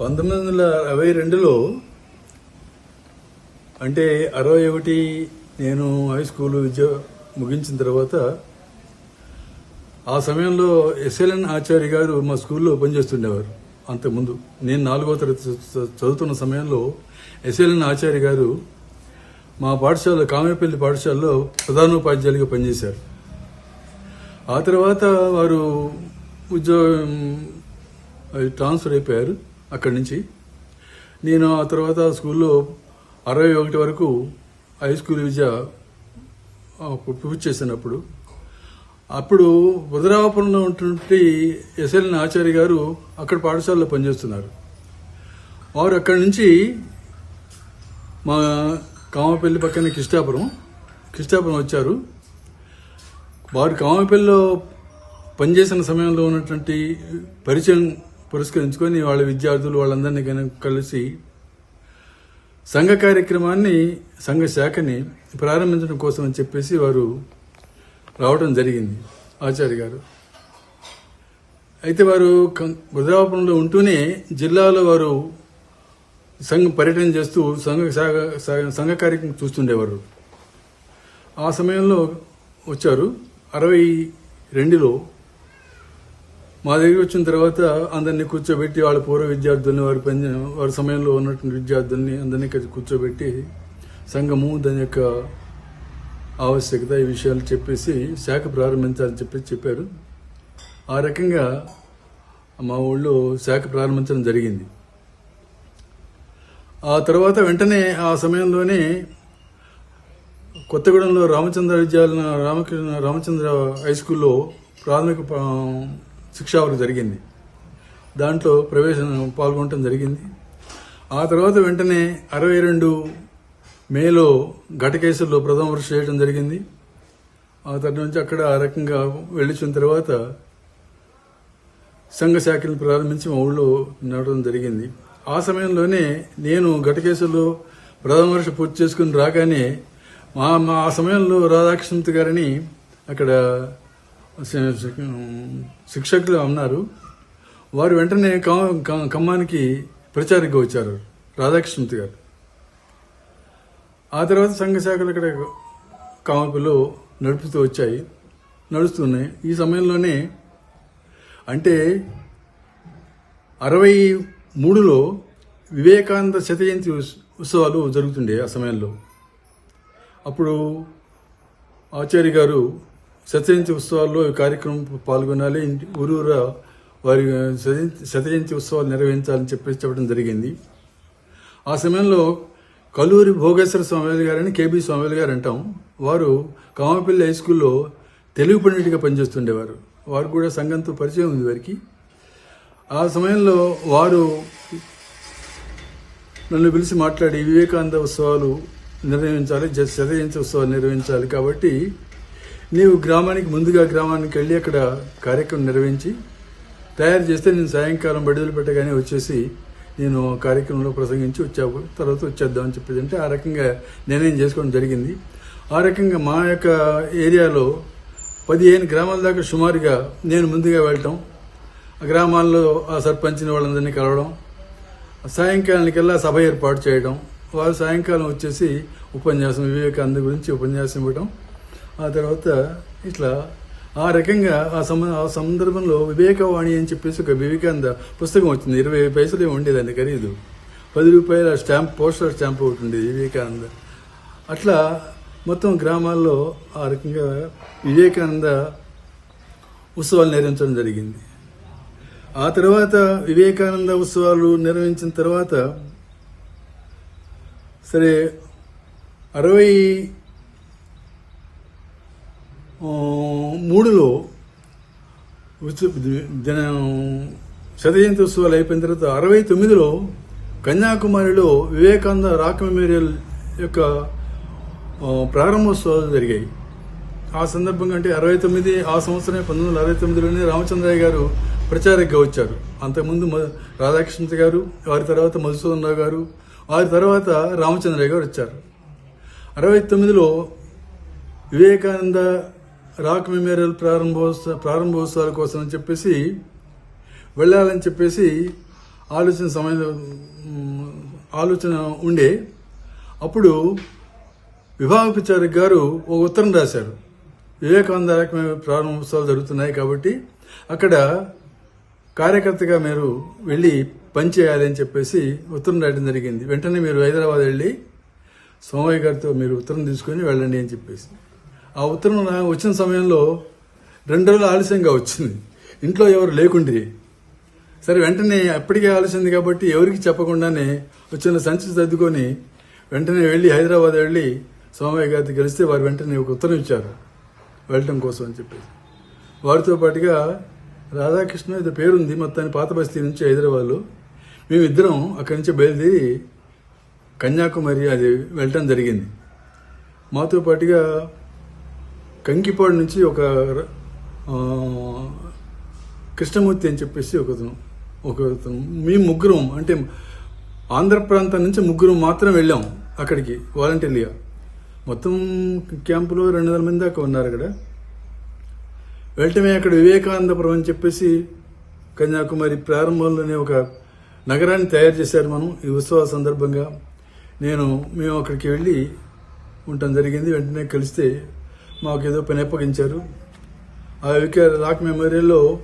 పంతొమ్మిది వందల అరవై రెండులో అంటే అరవై ఒకటి నేను హై స్కూల్ విద్య ముగించిన తర్వాత ఆ సమయంలో ఎస్ఎల్ఎన్ ఆచార్య గారు మా స్కూల్లో పనిచేస్తుండేవారు అంతకుముందు. నేను నాలుగో తరగతి చదువుతున్న సమయంలో ఎస్ఎల్ఎన్ ఆచార్య గారు మా పాఠశాల కామేపల్లి పాఠశాలలో ప్రధానోపాధ్యాయులుగా పనిచేశారు. ఆ తర్వాత వారు ఉద్యోగం ట్రాన్స్ఫర్ అయిపోయారు. అక్కడి నుంచి. నేను ఆ తర్వాత స్కూల్లో అరవై ఒకటి వరకు హై స్కూల్ విద్య పూర్తి చేసినప్పుడు. అప్పుడు బుధరావపురంలో ఉన్నటువంటి ఎస్ఎల్ఎన్ ఆచార్య గారు అక్కడ పాఠశాలలో పనిచేస్తున్నారు. వారు అక్కడి నుంచి మా కామపల్లి పక్కన కిష్టాపురం కిష్టాపురం వచ్చారు. వారు కామపల్లిలో పనిచేసిన సమయంలో ఉన్నటువంటి పరిచయం పురస్కరించుకొని వాళ్ళ విద్యార్థులు వాళ్ళందరినీ కనుక కలిసి సంఘ కార్యక్రమాన్ని సంఘ శాఖని ప్రారంభించడం కోసం అని చెప్పేసి వారు రావడం జరిగింది ఆచార్య గారు. అయితే వారు కం- ఉంటూనే జిల్లాలో వారు సంఘ పర్యటన చేస్తూ సంఘ సంఘ కార్యక్రమం చూస్తుండేవారు. ఆ సమయంలో వచ్చారు. అరవై రెండులో మా దగ్గర వచ్చిన తర్వాత అందరినీ కూర్చోబెట్టి వాళ్ళ పూర్వ విద్యార్థుల్ని వారి పని వారి సమయంలో ఉన్నటువంటి విద్యార్థుల్ని అందరినీ కూర్చోబెట్టి సంఘము దాని యొక్క ఆవశ్యకత ఈ విషయాలు చెప్పేసి శాఖ ప్రారంభించాలని చెప్పేసి చెప్పారు. ఆ రకంగా మా ఊళ్ళో శాఖ ప్రారంభించడం జరిగింది. ఆ తర్వాత వెంటనే ఆ సమయంలోనే కొత్తగూడెంలో రామచంద్ర విద్యాలయ రామకృష్ణ రామచంద్ర హై స్కూల్లో ప్రాథమిక శిక్షావరి జరిగింది. దాంట్లో ప్రవేశం పాల్గొనడం జరిగింది. ఆ తర్వాత వెంటనే అరవై రెండు మేలో ఘటకేశ్వరలో ప్రథమ వర్ష చేయడం జరిగింది. ఆ తర్వాత నుంచి అక్కడ ఆ రకంగా వెళ్ళిన తర్వాత సంఘ శాఖలను ప్రారంభించి మా ఊళ్ళో నడవడం జరిగింది. ఆ సమయంలోనే నేను ఘటకేశ్వరలో ప్రథమ వర్ష పూర్తి చేసుకుని రాగానే మా మా ఆ సమయంలో రాధాకృష్ణమూర్తి గారిని అక్కడ శిక్షకులు ఉన్నారు వారు వెంటనే ఖమ్మానికి ప్రచారంగా వచ్చారు రాధాకృష్ణమూర్తి గారు. ఆ తర్వాత సంఘ శాఖలు ఇక్కడ కామపిలో నడుపుతూ వచ్చాయి నడుస్తున్నాయి ఈ సమయంలోనే అంటే అరవై మూడులో వివేకానంద శత జయంతి ఉత్సవాలు జరుగుతుండే ఆ సమయంలో. అప్పుడు ఆచార్య గారు శతజయంతి ఉత్సవాల్లో ఈ కార్యక్రమం పాల్గొనాలి. ఇంటి- ఊరూరా వారి శతజయంతి ఉత్సవాలు నిర్వహించాలని చెప్పేసి చెప్పడం జరిగింది. ఆ సమయంలో కల్లూరి భోగేశ్వర స్వామి గారని కేబీ స్వామి గారు అంటాం. వారు కామపల్లి హై స్కూల్లో తెలుగు పండిట్గా పనిచేస్తుండేవారు. వారు కూడా సంఘంతో పరిచయం ఉంది వారికి. ఆ సమయంలో వారు నన్ను పిలిచి మాట్లాడి వివేకానంద ఉత్సవాలు నిర్వహించాలి జ- ఉత్సవాలు నిర్వహించాలి కాబట్టి నీవు గ్రామానికి ముందుగా గ్రామానికి వెళ్ళి అక్కడ కార్యక్రమం నిర్వహించి తయారు చేస్తే నేను సాయంకాలం బడిదలు పెట్టగానే వచ్చేసి నేను ఆ కార్యక్రమంలో ప్రసంగించి వచ్చావు. తర్వాత వచ్చేద్దామని చెప్పేది. అంటే ఆ రకంగా నిర్ణయం చేసుకోవడం జరిగింది. ఆ రకంగా మా యొక్క ఏరియాలో పదిహేను గ్రామాల దాకా సుమారుగా నేను ముందుగా వెళ్ళటం ఆ గ్రామాల్లో ఆ సర్పంచ్ని వాళ్ళందరినీ కలవడం సాయంకాలానికల్లా సభ ఏర్పాటు చేయడం వారు సాయంకాలం వచ్చేసి ఉపన్యాసం వివేకానంద గురించి ఉపన్యాసం ఇవ్వడం ఆ తర్వాత ఇట్లా ఆ రకంగా ఆ సమ ఆ సందర్భంలో వివేకవాణి అని చెప్పేసి ఒక వివేకానంద పుస్తకం వచ్చింది. ఇరవై పైసలే ఉండేదండి ఖరీదు. పది రూపాయల స్టాంప్ పోస్టర్ స్టాంప్ ఒకటి ఉండేది వివేకానంద. అట్లా మొత్తం గ్రామాల్లో ఆ రకంగా వివేకానంద ఉత్సవాలు నిర్వహించడం జరిగింది. ఆ తర్వాత వివేకానంద ఉత్సవాలు నిర్వహించిన తర్వాత సరే అరవై మూడులో ఉత్సవ జన ఉత్సవాలు అయిపోయిన తర్వాత అరవై తొమ్మిదిలో కన్యాకుమారిలో వివేకానంద రాక్ మెమోరియల్ యొక్క ప్రారంభోత్సవాలు జరిగాయి. ఆ సందర్భంగా అంటే అరవై తొమ్మిది ఆ సంవత్సరమే పంతొమ్మిది వందల అరవై తొమ్మిదిలోనే రామచంద్రయ్య గారు ప్రచారకగా వచ్చారు. అంతకుముందు రాధాకృష్ణ గారు వారి తర్వాత మధుసూదన్ రావు గారు వారి తర్వాత రామచంద్రయ్య గారు వచ్చారు. అరవై తొమ్మిదిలో వివేకానంద రాక్ మెమోరియల్ ప్రారంభోత్సవ ప్రారంభోత్సవాల కోసం అని చెప్పేసి వెళ్ళాలని చెప్పేసి ఆలోచన సమయం ఆలోచన ఉండే. అప్పుడు విభాగపచారి గారు ఒక ఉత్తరం రాశారు. వివేకానంద ఆత్మ ప్రారంభోత్సవాలు జరుగుతున్నాయి కాబట్టి అక్కడ కార్యకర్తగా మీరు వెళ్ళి పనిచేయాలి అని చెప్పేసి ఉత్తరం రాయడం జరిగింది. వెంటనే మీరు హైదరాబాద్ వెళ్ళి సోమయ్య గారితో మీరు ఉత్తరం తీసుకొని వెళ్ళండి అని చెప్పేసి. ఆ ఉత్తరం నా- వచ్చిన సమయంలో రెండు రోజులు ఆలస్యంగా వచ్చింది. ఇంట్లో ఎవరు లేకుండే. సరే వెంటనే అప్పటికే ఆలస్యంది కాబట్టి ఎవరికి చెప్పకుండానే వచ్చిన సంచి సర్దుకొని వెంటనే వెళ్ళి హైదరాబాద్ వెళ్ళి సోమయ్య గారితో కలిస్తే వారు వెంటనే ఒక ఉత్తరం ఇచ్చారు. వెళ్ళటం కోసం అని చెప్పేసి. వారితో పాటుగా రాధాకృష్ణ ఇది పేరుంది మొత్తాన్ని పాత బస్తీ నుంచి హైదరాబాద్లో మేమిద్దరం అక్కడి నుంచి బయలుదేరి కన్యాకుమారి అది వెళ్ళటం జరిగింది. మాతో పాటుగా కంకిపాడు నుంచి ఒక కృష్ణమూర్తి అని చెప్పేసి ఒకతను ఒకతను మేము ముగ్గురం అంటే ఆంధ్ర ప్రాంతం నుంచి ముగ్గురం మాత్రం వెళ్ళాం అక్కడికి వాలంటీర్గా మొత్తం క్యాంపులో రెండు వందల మంది దాకా ఉన్నారు అక్కడ. వెళ్ళటమే అక్కడ వివేకానందపురం అని చెప్పేసి కన్యాకుమారి ప్రారంభంలోనే ఒక నగరాన్ని తయారు చేశారు మనం ఈ ఉత్సవాల సందర్భంగా. నేను మేము అక్కడికి వెళ్ళి ఉండటం జరిగింది వెంటనే కలిస్తే మాకు ఏదో పని అప్పగించారు. ఆ విక రాక్ మెమోరియల్లో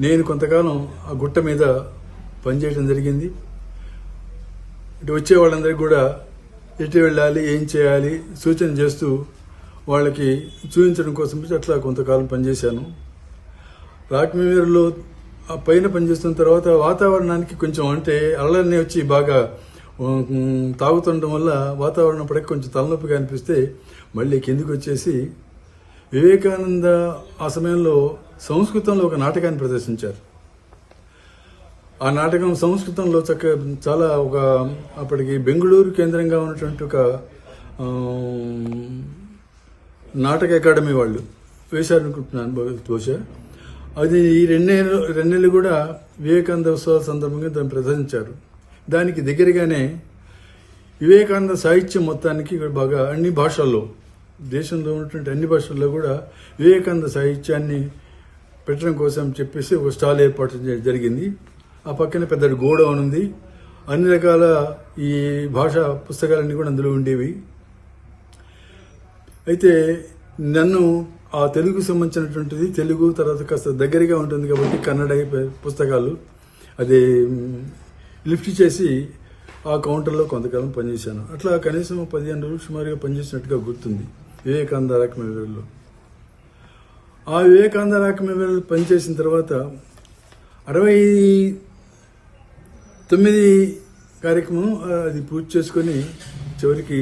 నేను కొంతకాలం ఆ గుట్ట మీద పనిచేయడం జరిగింది. ఇటు వచ్చే వాళ్ళందరికీ కూడా ఎటు వెళ్ళాలి ఏం చేయాలి సూచన చేస్తూ వాళ్ళకి చూపించడం కోసం అట్లా కొంతకాలం పనిచేశాను. రాక్ మెమోరియల్లో ఆ పైన పనిచేస్తున్న తర్వాత వాతావరణానికి కొంచెం అంటే అల్లరిని వచ్చి బాగా తాగుతుండడం వల్ల వాతావరణం పడక కొంచెం తలనొప్పిగా అనిపిస్తే మళ్ళీ కిందికి వచ్చేసి వివేకానంద ఆ సమయంలో సంస్కృతంలో ఒక నాటకాన్ని ప్రదర్శించారు. ఆ నాటకం సంస్కృతంలో చక్క చాలా ఒక అప్పటికి బెంగళూరు కేంద్రంగా ఉన్నటువంటి ఒక నాటక అకాడమీ వాళ్ళు వేశారనుకుంటున్నాను బహు- బహుశా. అది ఈ రెండేళ్ళు రెండేళ్ళు కూడా వివేకానంద ఉత్సవాల సందర్భంగా దాన్ని ప్రదర్శించారు. దానికి దగ్గరగానే వివేకానంద సాహిత్యం మొత్తానికి బాగా అన్ని భాషల్లో దేశంలో ఉన్నటువంటి అన్ని భాషల్లో కూడా వివేకానంద సాహిత్యాన్ని పెట్టడం కోసం చెప్పేసి ఒక స్టాల్ ఏర్పాటు జరిగింది. ఆ పక్కన పెద్ద గోడౌన్ ఉంది. అన్ని రకాల ఈ భాష పుస్తకాలన్నీ కూడా అందులో ఉండేవి. అయితే నన్ను ఆ తెలుగు సంబంధించినటువంటిది తెలుగు తర్వాత కాస్త దగ్గరగా ఉంటుంది కాబట్టి కన్నడ పుస్తకాలు అది లిఫ్ట్ చేసి ఆ కౌంటర్లో కొంతకాలం పనిచేశాను. అట్లా కనీసం పదిహేను రోజులు సుమారుగా పనిచేసినట్టుగా గుర్తుంది. వివేకానంద రాకమేవరిలో ఆ వివేకానంద రాకమేవరిలో పనిచేసిన తర్వాత అరవై తొమ్మిది కార్యక్రమం అది పూర్తి చేసుకొని చివరికి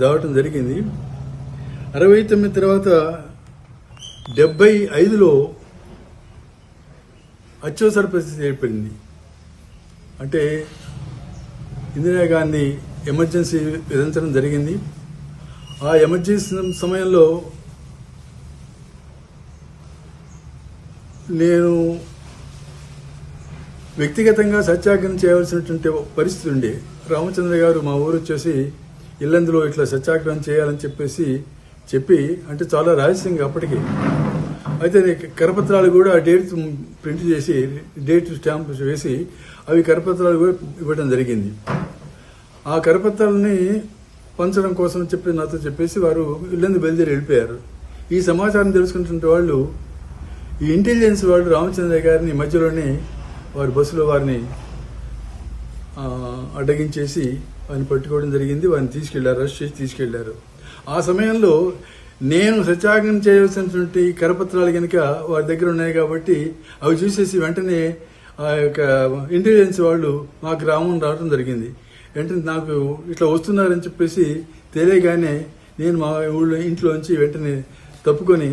దావటం జరిగింది. అరవై తొమ్మిది తర్వాత డెబ్బై ఐదులో అత్యవసర పరిస్థితి ఏర్పడింది. అంటే ఇందిరాగాంధీ ఎమర్జెన్సీ విధించడం జరిగింది. ఆ ఎమర్జెన్సీ సమయంలో నేను వ్యక్తిగతంగా సత్యాగ్రహం చేయవలసినటువంటి పరిస్థితి ఉండే. రామచంద్ర గారు మా ఊరు వచ్చేసి ఇల్లందులో ఇట్లా సత్యాగ్రహం చేయాలని చెప్పేసి చెప్పి అంటే చాలా రహస్యంగా అప్పటికి. అయితే కరపత్రాలు కూడా డేట్ ప్రింట్ చేసి డేట్ స్టాంప్ వేసి అవి కరపత్రాలు కూడా ఇవ్వడం జరిగింది. ఆ కరపత్రాలని పంచడం కోసం చెప్పి నాతో చెప్పేసి వారు ఇల్లందు బయలుదేరి వెళ్ళిపోయారు. ఈ సమాచారం తెలుసుకుంటున్న వాళ్ళు ఈ ఇంటెలిజెన్స్ వాళ్ళు రామచంద్ర గారిని మధ్యలోనే వారి బస్సులో వారిని అడ్డగించేసి వారిని పట్టుకోవడం జరిగింది. వారిని తీసుకెళ్ళారు అరెస్ట్ చేసి తీసుకెళ్ళారు. ఆ సమయంలో నేను సత్యాగ్రహం చేయవలసినటువంటి కరపత్రాలు కనుక వారి దగ్గర ఉన్నాయి కాబట్టి అవి చూసేసి వెంటనే ఆ యొక్క ఇంటెలిజెన్స్ వాళ్ళు మా గ్రామం రావడం జరిగింది. వెంటనే నాకు ఇట్లా వస్తున్నారని చెప్పేసి తెలియగానే నేను మా ఊళ్ళో ఇంట్లోంచి వెంటనే తప్పుకొని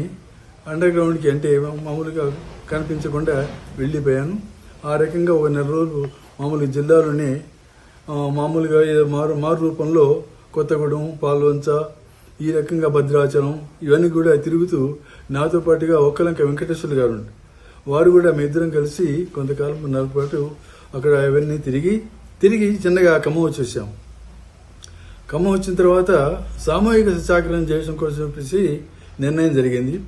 అండర్ గ్రౌండ్కి అంటే మామూలుగా కనిపించకుండా వెళ్ళిపోయాను. ఆ రకంగా ఒక నెల రోజులు మామూలుగా జిల్లాలోనే మామూలుగా మారు మారు రూపంలో కొత్తగూడెం పాల్వంచ ఈ రకంగా భద్రాచలం ఇవన్నీ కూడా తిరుగుతూ నాతో పాటుగా ఒక్కలంక వెంకటేశ్వర్లు గారు వారు కూడా మీ ఇద్దరం కలిసి కొంతకాలం నెల పాటు అక్కడ అవన్నీ తిరిగి తిరిగి చిన్నగా ఖమ్మం వచ్చేసాం. ఖమ్మం వచ్చిన తర్వాత సామూహిక సత్యాగ్రహం చేయడం కోసం చెప్పేసి నిర్ణయం జరిగింది.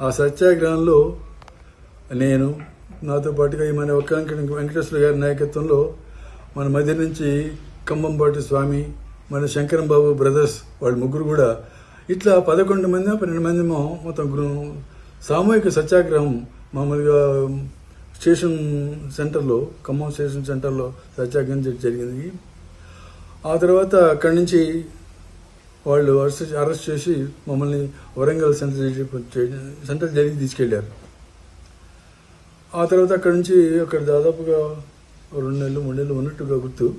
ఆ సత్యాగ్రహంలో నేను నాతో పాటుగా ఈ మన ఒక్క వెంకటేశ్వర గారి నాయకత్వంలో మన మధ్య నుంచి కంబంపాటి స్వామి మన శంకరం బాబు బ్రదర్స్ వాళ్ళ ముగ్గురు కూడా ఇట్లా పదకొండు మంది పన్నెండు మంది మొత్తం సామూహిక సత్యాగ్రహం మామూలుగా స్టేషన్ సెంటర్లో ఖమ్మం స్టేషన్ సెంటర్లో సత్యాగ్రహం జరిగింది. ఆ తర్వాత అక్కడి నుంచి వాళ్ళు అరెస్ట్ అరెస్ట్ చేసి మమ్మల్ని వరంగల్ సెంట్రల్ సెంటర్ సెంట్రల్ జైలుకి తీసుకెళ్ళారు. ఆ తర్వాత అక్కడి నుంచి అక్కడ దాదాపుగా రెండు నెలలు మూడు నెలలు ఉన్నట్టుగా గుర్తు.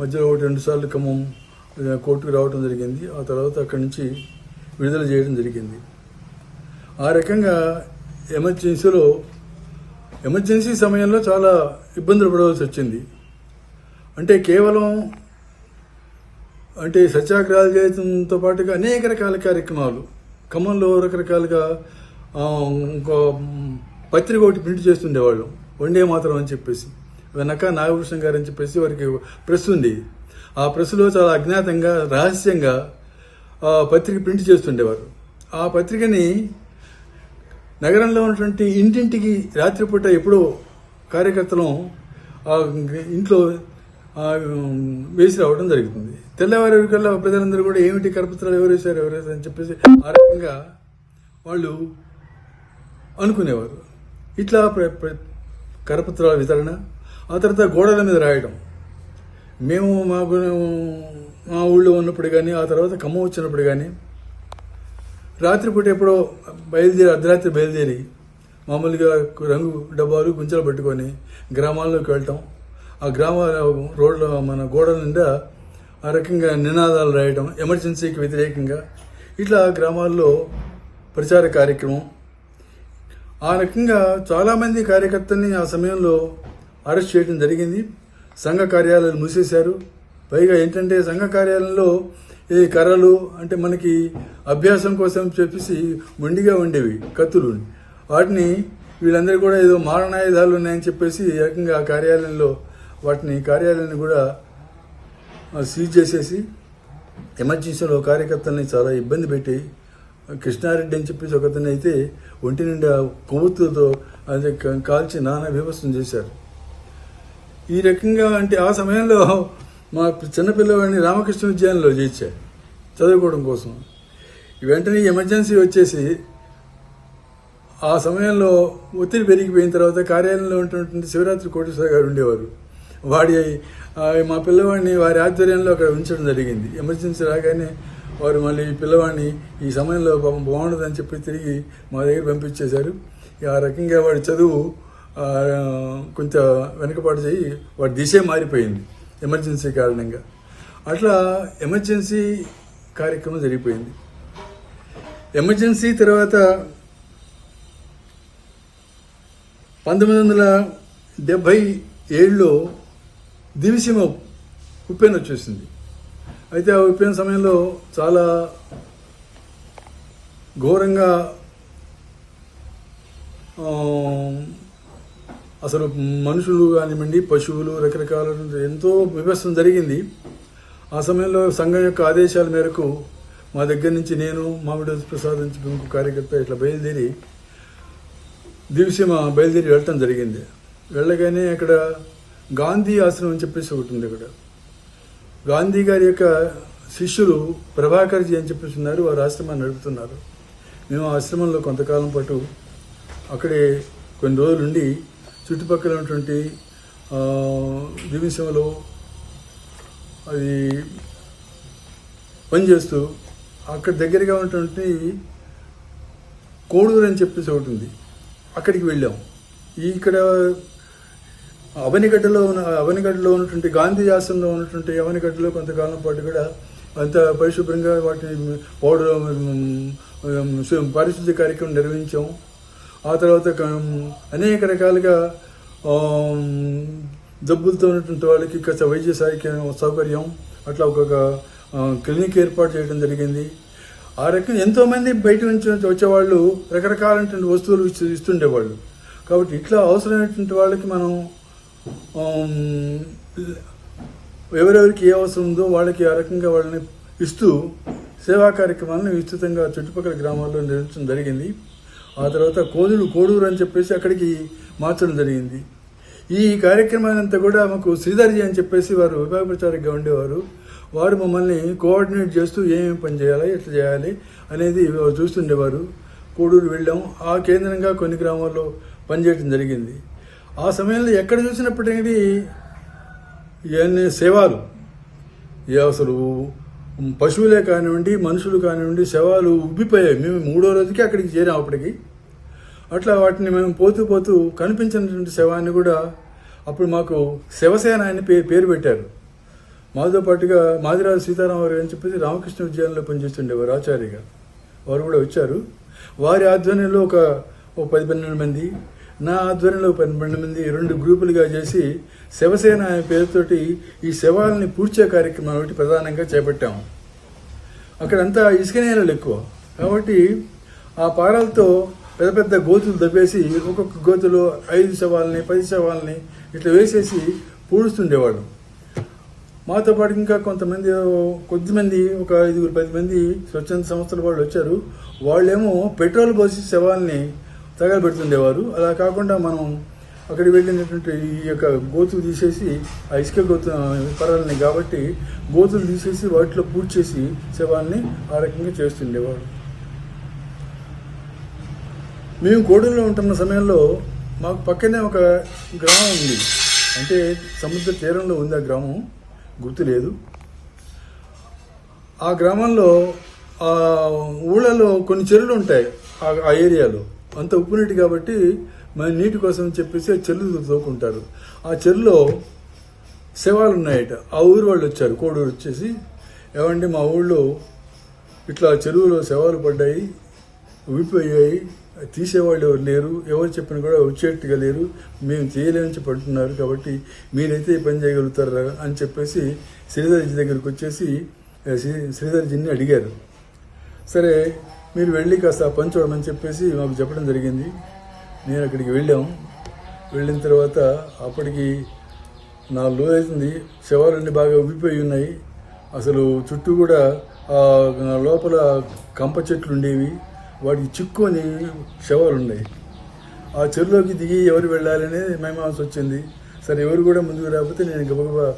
మధ్యలో ఒకటి రెండు సార్లు ఖమ్మం కోర్టుకు రావడం జరిగింది. ఆ తర్వాత అక్కడి నుంచి విడుదల చేయడం జరిగింది. ఆ రకంగా ఎమర్జెన్సీలో ఎమర్జెన్సీ సమయంలో చాలా ఇబ్బందులు పడవలసి వచ్చింది. అంటే కేవలం అంటే సత్యాగ్రహాలు చేయడంతో పాటుగా అనేక రకాల కార్యక్రమాలు ఖమ్మంలో రకరకాలుగా ఇంకో పత్రిక ఒకటి ప్రింట్ చేస్తుండేవాళ్ళు. వండే మాత్రం అని చెప్పేసి. వెనక నాగభూషణ్ గారు అని చెప్పేసి వారికి ప్రెస్ ఉంది. ఆ ప్రెస్లో చాలా అజ్ఞాతంగా రహస్యంగా ఆ పత్రిక ప్రింట్ చేస్తుండేవారు. ఆ పత్రికని నగరంలో ఉన్నటువంటి ఇంటింటికి రాత్రిపూట ఎప్పుడో కార్యకర్తలు ఇంట్లో వేసి రావడం జరుగుతుంది. తెల్లవారికల్లా ప్రజలందరూ కూడా ఏమిటి కరపత్రాలు ఎవరు వేశారు ఎవరు వేశారు అని చెప్పేసి ఆ రకంగా వాళ్ళు అనుకునేవారు. ఇట్లా కరపత్రాల వితరణ ఆ తర్వాత గోడల మీద రాయడం. మేము మా మా ఊళ్ళో ఉన్నప్పుడు కానీ ఆ తర్వాత ఖమ్మం వచ్చినప్పుడు కానీ రాత్రిపూట ఎప్పుడో బయలుదేరి అర్ధరాత్రి బయలుదేరి మామూలుగా రంగు డబ్బాలు గుంచలు పట్టుకొని గ్రామాల్లోకి వెళ్ళటం ఆ గ్రామ రోడ్ల మన గోడల నిండా ఆ రకంగా నినాదాలు రాయటం ఎమర్జెన్సీకి వ్యతిరేకంగా ఇట్లా గ్రామాల్లో ప్రచార కార్యక్రమం. ఆ రకంగా చాలామంది కార్యకర్తల్ని ఆ సమయంలో అరెస్ట్ చేయడం జరిగింది. సంఘ కార్యాలయాలు మూసేశారు. పైగా ఏంటంటే సంఘ కార్యాలయంలో ఈ కర్రలు అంటే మనకి అభ్యాసం కోసం చెప్పేసి మొండిగా ఉండేవి కత్తులు. వాటిని వీళ్ళందరూ కూడా ఏదో మారణాయుధాలు ఉన్నాయని చెప్పేసి ఈ రకంగా ఆ కార్యాలయంలో వాటిని కార్యాలయాన్ని కూడా సీజ్ చేసేసి ఎమర్జెన్సీలో కార్యకర్తల్ని చాలా ఇబ్బంది పెట్టి కృష్ణారెడ్డి అని చెప్పేసి ఒకతను అయితే ఒంటి నిండా కొవ్వొత్తులతో అది కాల్చి నానా వ్యవస్థం చేశారు. ఈ రకంగా అంటే ఆ సమయంలో మా చిన్నపిల్లవాడిని రామకృష్ణ విద్యాలయంలో చేర్చారు చదువుకోవడం కోసం. వెంటనే ఎమర్జెన్సీ వచ్చేసి ఆ సమయంలో ఒత్తిడి పెరిగిపోయిన తర్వాత కార్యాలయంలో ఉన్నటువంటి శివరాత్రి కోటేశ్వర గారు ఉండేవారు. వాడి మా పిల్లవాడిని వారి ఆధ్వర్యంలో అక్కడ ఉంచడం జరిగింది. ఎమర్జెన్సీ రాగానే వారు మళ్ళీ ఈ పిల్లవాడిని ఈ సమయంలో పాపం బాగుండదని చెప్పి తిరిగి మా దగ్గర పంపించేశారు. ఆ రకంగా వాడి చదువు కొంత వెనుకపాటు చేయి వాడి దిశే మారిపోయింది. ఎమర్జెన్సీ కారణంగా. అట్లా ఎమర్జెన్సీ కార్యక్రమం జరిగిపోయింది. ఎమర్జెన్సీ తర్వాత పంతొమ్మిది వందల డెబ్భై ఏడులో దివిసీమ ఉప్పెన్ వచ్చేసింది. అయితే ఆ ఉప్పెన సమయంలో చాలా ఘోరంగా అసలు మనుషులు కానివ్వండి పశువులు రకరకాల ఎంతో విభస్తం జరిగింది. ఆ సమయంలో సంఘం యొక్క ఆదేశాల మేరకు మా దగ్గర నుంచి నేను మామిడి ప్రసాద్ నుంచి ఇంకో కార్యకర్త ఇట్లా బయలుదేరి దివిసీమ బయలుదేరి వెళ్ళటం జరిగింది. వెళ్ళగానే అక్కడ గాంధీ ఆశ్రమం అని చెప్పేసి ఒకటి ఉంది అక్కడ. గాంధీ గారి యొక్క శిష్యులు ప్రభాకర్జీ అని చెప్పేసి ఉన్నారు వారు ఆశ్రమాన్ని నడుపుతున్నారు. మేము ఆ ఆశ్రమంలో కొంతకాలం పాటు అక్కడే కొన్ని రోజులుండి చుట్టుపక్కల ఉన్నటువంటి ఆ, అది పనిచేస్తూ అక్కడ దగ్గరగా ఉన్నటువంటి కోడూరు అని చెప్పేసి ఒకటి ఉంది. అక్కడికి వెళ్ళాం. ఇక్కడ అవనిగడ్డలో ఉన్న అవనిగడ్డలో ఉన్నటువంటి గాంధీ ఆసనంలో ఉన్నటువంటి అవనిగడ్డలో కొంతకాలం పాటు కూడా అంత పరిశుభ్రంగా వాటిని పౌడర్ పారిశుద్ధ్య కార్యక్రమం నిర్వహించాం. ఆ తర్వాత అనేక రకాలుగా జబ్బులతో ఉన్నటువంటి వాళ్ళకి కాస్త వైద్య సౌకర్యం సౌకర్యం అట్లా ఒక క్లినిక్ ఏర్పాటు చేయడం జరిగింది. ఆ రకంగా ఎంతోమంది బయట నుంచి వచ్చేవాళ్ళు రకరకాలైనటువంటి వస్తువులు ఇస్తూ ఇస్తుండేవాళ్ళు. కాబట్టి ఇట్లా అవసరమైనటువంటి వాళ్ళకి మనం ఎవరెవరికి ఏ అవసరం ఉందో వాళ్ళకి ఆ రకంగా వాళ్ళని ఇస్తూ సేవా కార్యక్రమాలను విస్తృతంగా చుట్టుపక్కల గ్రామాల్లో నిర్వహించడం జరిగింది. ఆ తర్వాత కోదులు కోడూరు అని చెప్పేసి అక్కడికి మార్చడం జరిగింది. ఈ కార్యక్రమాన్నంతా కూడా మాకు శ్రీధర్జీ అని చెప్పేసి వారు విభాగ ఉండేవారు. వారు మమ్మల్ని కోఆర్డినేట్ చేస్తూ ఏమేమి పని చేయాలి ఎట్లా చేయాలి అనేది చూస్తుండేవారు. కోడూరు వెళ్ళాం. ఆ కేంద్రంగా కొన్ని గ్రామాల్లో పనిచేయడం జరిగింది. ఆ సమయంలో ఎక్కడ చూసినప్పటికీ ఇవన్నీ సేవాలు ఏ అసలు పశువులే కానివ్వండి మనుషులు కానివ్వండి శవాలు ఉబ్బిపోయాయి. మేము మూడో రోజుకి అక్కడికి చేరాం అప్పటికి. అట్లా వాటిని మేము పోతూ పోతూ కనిపించినటువంటి శవాన్ని కూడా అప్పుడు మాకు శివసేన అని పేరు పేరు పెట్టారు. మాతో పాటుగా మాదిరాజు సీతారామరావు అని చెప్పేసి రామకృష్ణ ఉద్యానంలో పనిచేస్తుండేవారు ఆచార్యగా వారు కూడా వచ్చారు. వారి ఆధ్వర్యంలో ఒక ఒక పది పన్నెండు మంది నా ఆధ్వర్యంలో పన్నెండు మంది రెండు గ్రూపులుగా చేసి శివసేన అనే పేరుతోటి ఈ శవాలని పూడ్చే కార్యక్రమం ఒకటి ప్రధానంగా చేపట్టాము అక్కడంతా ఇసుక నేలలు ఎక్కువ. కాబట్టి ఆ పారాలతో పెద్ద పెద్ద గోతులు దవ్వేసి ఒక్కొక్క గోతులో ఐదు శవాలని పది శవాలని ఇట్లా వేసేసి పూడుస్తుండేవాడు మాతో పాటు ఇంకా కొంతమంది కొద్దిమంది ఒక ఐదుగురు పది మంది స్వచ్ఛంద సంస్థల వాళ్ళు వచ్చారు. వాళ్ళేమో పెట్రోల్ పోసి శవాల్ని తగలబెడుతుండేవారు. అలా కాకుండా మనం అక్కడికి వెళ్ళినటువంటి ఈ యొక్క గోతులు తీసేసి ఆ ఇసుక గోతు పరాలని కాబట్టి గోతులు తీసేసి వాటిలో పూర్తి చేసి శవాన్ని ఆ రకంగా చేస్తుండేవాడు మేము కోడూరులో ఉంటున్న సమయంలో మాకు పక్కనే ఒక గ్రామం ఉంది. అంటే సముద్ర తీరంలో ఉంది ఆ గ్రామం. గుర్తు లేదు ఆ గ్రామంలో ఆ ఊళ్ళలో కొన్ని చెరువులు ఉంటాయి. ఆ- ఆ ఏరియాలో. అంత ఉప్పు నీటి కాబట్టి మన నీటి కోసం చెప్పేసి ఆ చెరువులు తోకుంటారు. ఆ చెరువులో శవాలు ఉన్నాయట. ఆ ఊరు వాళ్ళు వచ్చారు కోడూరు వచ్చేసి. ఏమండి మా ఊళ్ళో ఇట్లా చెరువులో శవాలు పడ్డాయి ఊపిపోయాయి తీసేవాళ్ళు ఎవరు లేరు ఎవరు చెప్పినా కూడా వచ్చేట్టుగా లేరు. మేము చేయలేమని పడుతున్నారు కాబట్టి మీరైతే ఈ పని చేయగలుగుతారా అని చెప్పేసి శ్రీధర్జీ దగ్గరికి వచ్చేసి శ్రీ- శ్రీధర్జీని అడిగారు. సరే మీరు వెళ్ళి కాస్త ఆ పని చూడమని చెప్పేసి మాకు చెప్పడం జరిగింది. నేను అక్కడికి వెళ్ళాం. వెళ్ళిన తర్వాత అప్పటికి నాలుగు రోజులు అవుతుంది. శవాలన్నీ బాగా ఉబ్బిపోయి ఉన్నాయి. అసలు చుట్టూ కూడా ఆ లోపల కంప చెట్లు ఉండేవి. వాటికి చిక్కుని శవాలు ఉన్నాయి. ఆ చెరువులోకి దిగి ఎవరు వెళ్ళాలనే మేమాంస వచ్చింది. సరే ఎవరు కూడా ముందుకు రాకపోతే నేను గబగబా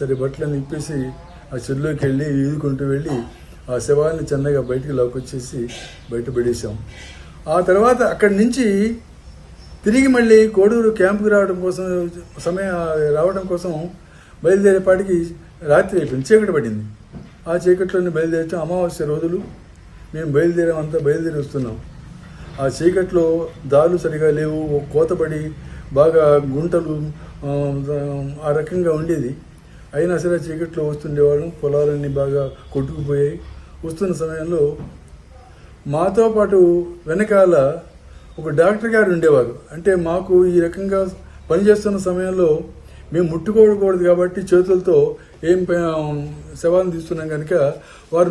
సరే బట్టలను ఇప్పేసి ఆ చెరువులోకి వెళ్ళి ఈదుకుంటూ వెళ్ళి ఆ శవాల్ని చిన్నగా బయటికి లాక్కొచ్చేసి బయట పడేసాం ఆ తర్వాత అక్కడి నుంచి తిరిగి మళ్ళీ కోడూరు క్యాంపుకి రావడం కోసం సమయం రావడం కోసం బయలుదేరేపాటికి రాత్రి అయిపోయింది చీకటి పడింది. ఆ చీకట్లోనే బయలుదేరాం అమావాస్య రోజులు. మేము బయలుదేరామంతా బయలుదేరి వస్తున్నాం. ఆ చీకట్లో దారులు సరిగా లేవు కోతపడి బాగా గుంటలు ఆ రకంగా ఉండేది. అయినా సరే చీకట్లో వస్తుండేవాళ్ళం. పొలాలన్నీ బాగా కొట్టుకుపోయాయి. వస్తున్న సమయంలో మాతో పాటు వెనకాల ఒక డాక్టర్ గారు ఉండేవారు. అంటే మాకు ఈ రకంగా పనిచేస్తున్న సమయంలో మేము ముట్టుకోకూడదు కాబట్టి చేతులతో ఏం శవాలను తీస్తున్నాం కనుక వారు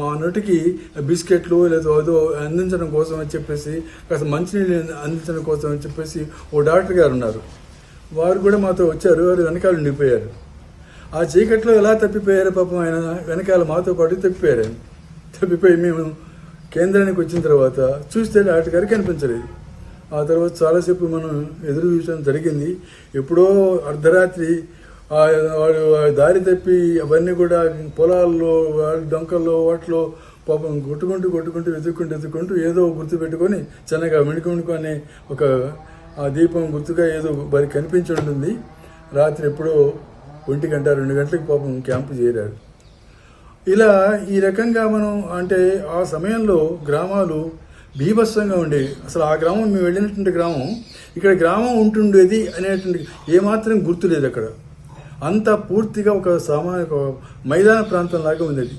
మా నోటికి బిస్కెట్లు లేదా అదో అందించడం కోసం అని చెప్పేసి కాస్త మంచినీళ్ళు అందించడం కోసం అని చెప్పేసి ఓ డాక్టర్ గారు ఉన్నారు. వారు కూడా మాతో వచ్చారు. వారు వెనకాల ఉండిపోయారు. ఆ చీకట్లో ఎలా తప్పిపోయారు పాపం ఆయన? వెనకాల మాతో పాటు తప్పిపోయారు. ఆయన తప్పిపోయి మేము కేంద్రానికి వచ్చిన తర్వాత చూస్తే డాక్టర్ కనిపించలేదు. ఆ తర్వాత చాలాసేపు మనం ఎదురు చూసడం జరిగింది. ఎప్పుడో అర్ధరాత్రి వాడు దారి తప్పి అవన్నీ కూడా పొలాల్లో వాళ్ళ డొంకల్లో వాటిలో పాపం కొట్టుకుంటూ కొట్టుకుంటూ వెతుక్కుంటూ వెతుక్కుంటూ ఏదో గుర్తు పెట్టుకొని చిన్నగా మిణుకుని ఒక ఆ దీపం గుర్తుగా ఏదో మరి కనిపించి ఉంటుంది. రాత్రి ఎప్పుడో ఒంటి గంట రెండు గంటలకు పాపం క్యాంపు చేరారు. ఇలా ఈ రకంగా మనం అంటే ఆ సమయంలో గ్రామాలు బీభత్సంగా ఉండేవి అసలు ఆ గ్రామం మేము వెళ్ళినటువంటి గ్రామం ఇక్కడ గ్రామం ఉంటుండేది అనేటువంటి ఏమాత్రం గుర్తు లేదు అక్కడ. అంతా పూర్తిగా ఒక సామాజిక మైదాన ప్రాంతం లాగా ఉంది అది